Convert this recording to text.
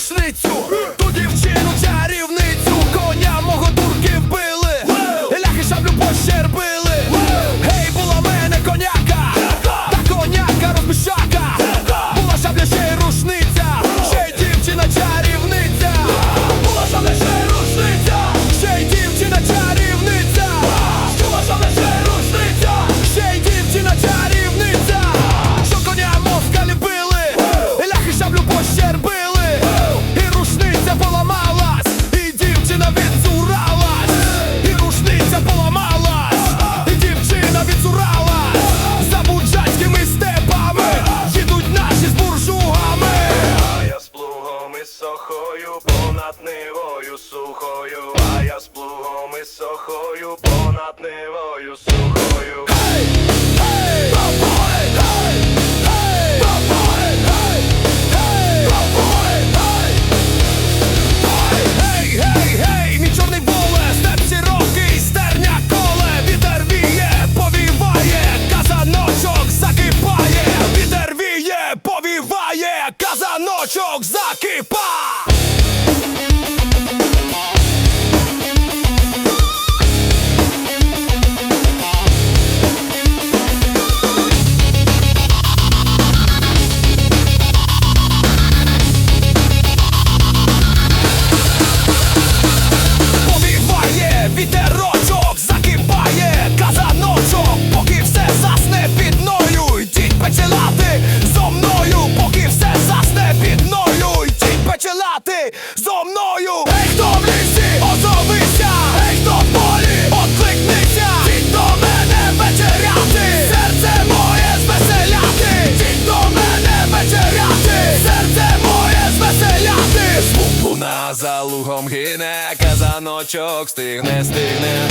рушницю, ту дівчину чарів. Понад нивою сухою, а я з плугом і сохою, понад нивою сухою. Віє, повіває, казаночок закипає, вітер віє, повіває, казаночок закипа. Повіває, за лугом гине, казаночок стигне, стигне.